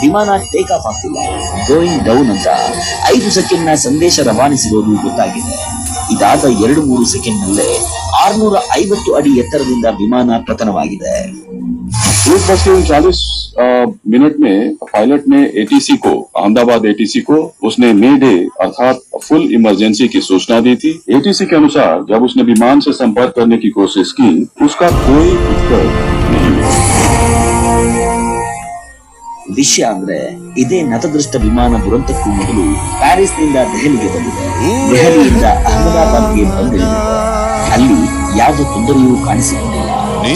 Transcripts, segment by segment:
ವಿಮಾನ take off ಆಗ್ತಿಲ್ಲ going down ಅಂತ ಐದು ಸೆಕೆಂಡ್ ನ ಸಂದೇಶ ರವಾನಿಸಿರೋದು ಗೊತ್ತಾಗಿದೆ ಇದಾದ ಎರಡು ಮೂರು ಸೆಕೆಂಡ್ ನಲ್ಲೇ ಆರ್ನೂರ ಐವತ್ತು ಅಡಿ ಎತ್ತರದಿಂದ ವಿಮಾನ ಪತನವಾಗಿದೆ एक बज के उनचालीस मिनट में पायलट ने एटीसी को अहमदाबाद एटीसी को उसने मे डे अर्थात फुल इमरजेंसी की सूचना दी थी एटीसी के अनुसार जब उसने विमान से संपर्क करने की कोशिश की उसका कोई उत्तर नहीं मिला ವಿಷಯ ಅಂದ್ರೆ ಇದೇ ನತದೃಷ್ಟ ವಿಮಾನ ದುರಂತಕ್ಕೂ ಮೊದಲು ಪ್ಯಾರಿಸ್ ನಿಂದ ದೆಹಲಿಗೆ ಬಂದಿದೆ ದೆಹಲಿಯಿಂದ ಅಹಮದಾಬಾದ್ಗೆ ಬಂದಿಳಿದಿದೆ ಅಲ್ಲಿ ಯಾವುದೇ ತೊಂದರೆಯೂ ಕಾಣಿಸಿಕೊಂಡಿಲ್ಲ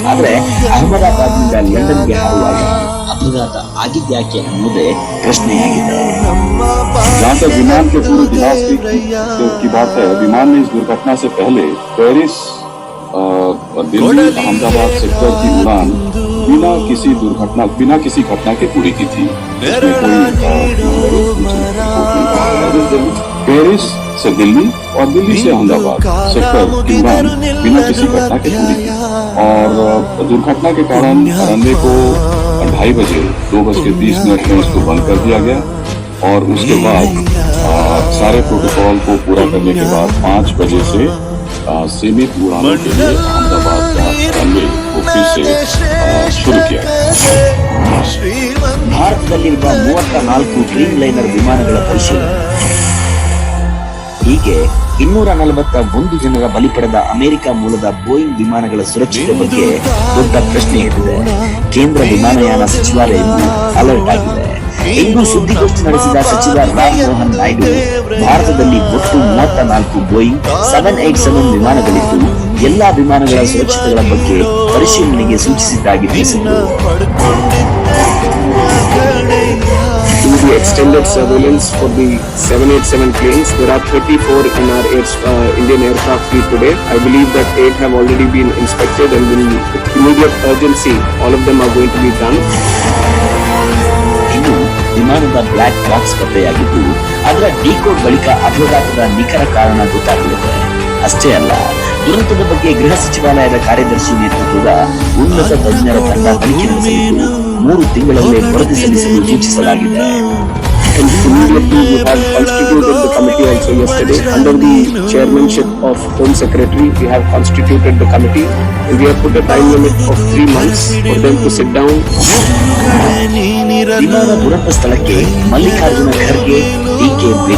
ಆದ್ರೆ ಅಹಮದಾಬಾದ್ನಿಂದ ಲಂಡನ್ಗೆ ಹಾರುವಾಗ ಅಪಘಾತ ಆಗಿದ್ಯಾಕೆ ಅನ್ನೋದೇ ಪ್ರಶ್ನೆಯಾಗಿದೆ जहाँ तक विमान के पूरे विनाश की, की बात है विमान ने इस दुर्घटना से पहले पेरिस अ, दिल्ली अहमदाबाद सेक्टर की उड़ान बिना किसी दुर्घटना बिना किसी घटना के पूरी की थी। पेरिस से दिल्ली और दिल्ली से अहमदाबाद सेक्टर उड़ान बिना किसी घटना के पूरी की और दुर्घटना के कारण रनवे को ढाई बजे दो बज के तीस मिनट में इसको बंद कर दिया गया। और उसके बाद आ, सारे प्रोटोकॉल को पूरा करने के बाद पाँच बजे से सीमित उड़ानों के लिए ಭಾರತದಲ್ಲಿರುವ ಮೂವತ್ತ ನಾಲ್ಕು ಡ್ರೀಮ್ ಲೈನರ್ ವಿಮಾನಗಳ ಪರಿಶೀಲನೆ. ಹೀಗೆ ಇನ್ನೂರ ನಲವತ್ತ ಒಂದು ಜನರ ಬಲಿ ಪಡೆದ ಅಮೆರಿಕ ಮೂಲದ ಬೋಯಿಂಗ್ ವಿಮಾನಗಳ ಸುರಕ್ಷತೆ ಬಗ್ಗೆ ದೊಡ್ಡ ಪ್ರಶ್ನೆ ಎದ್ದಿದೆ. ಕೇಂದ್ರ ವಿಮಾನಯಾನ ಸಚಿವಾಲಯ ಅಲರ್ಟ್ ಆಗಿದೆ. ಇನ್ನೂ ಸುದ್ದಿಗೋಷ್ಠಿ ನಡೆಸಿದ ಸಚಿವ ರಾಮ್ ನಾಯ್ಡು, ಭಾರತದಲ್ಲಿ ಒಟ್ಟು ಮೂವತ್ತ ನಾಲ್ಕು ಬೋಯಿಂಗ್ ಸೆವೆನ್ ಏಟ್ ಸೆವೆನ್ ವಿಮಾನಗಳಿದ್ದು, ಎಲ್ಲಾ ವಿಮಾನಗಳ ಸುರಕ್ಷತೆಗಳ ಬಗ್ಗೆ ಪರಿಶೀಲನೆಗೆ ಸೂಚಿಸಿದ್ದಾಗಿ ತಿಳಿಸಿದ್ದರು extended surveillance for the seven eight seven planes thirty four in our airs Indian today I believe that already been inspected all of them are ವಿಮಾನದ ಬ್ಲಾಕ್ ಬಾಕ್ಸ್ ಪತ್ತೆಯಾಗಿದ್ದು, ಅದರ ಡಿಕೋಡ್ ಬಳಿಕ ಅಪಘಾತದ ನಿಖರ ಕಾರಣ ಗೊತ್ತಾಗಲಿದೆ ಅಷ್ಟೇ ಅಲ್ಲ, ದುರಂತದ ಬಗ್ಗೆ ಗೃಹ ಸಚಿವಾಲಯದ ಕಾರ್ಯದರ್ಶಿ ನೇತೃತ್ವದ ಉನ್ನತ ತಜ್ಞರ ತಂಡ ತನಿಖೆ ನಡೆಸಲಿದ್ದು, ಮೂರು ತಿಂಗಳಲ್ಲಿ ವರದಿ ಸಲ್ಲಿಸಲು ಸೂಚಿಸಲಾಗಿದೆ. Situated committee of home secretary time limit of three months to sit down ವಿಮಾನ ದುರಂತ ಸ್ಥಳಕ್ಕೆ ಮಲ್ಲಿಕಾರ್ಜುನ ಖರ್ಗೆ ಡಿಕೆ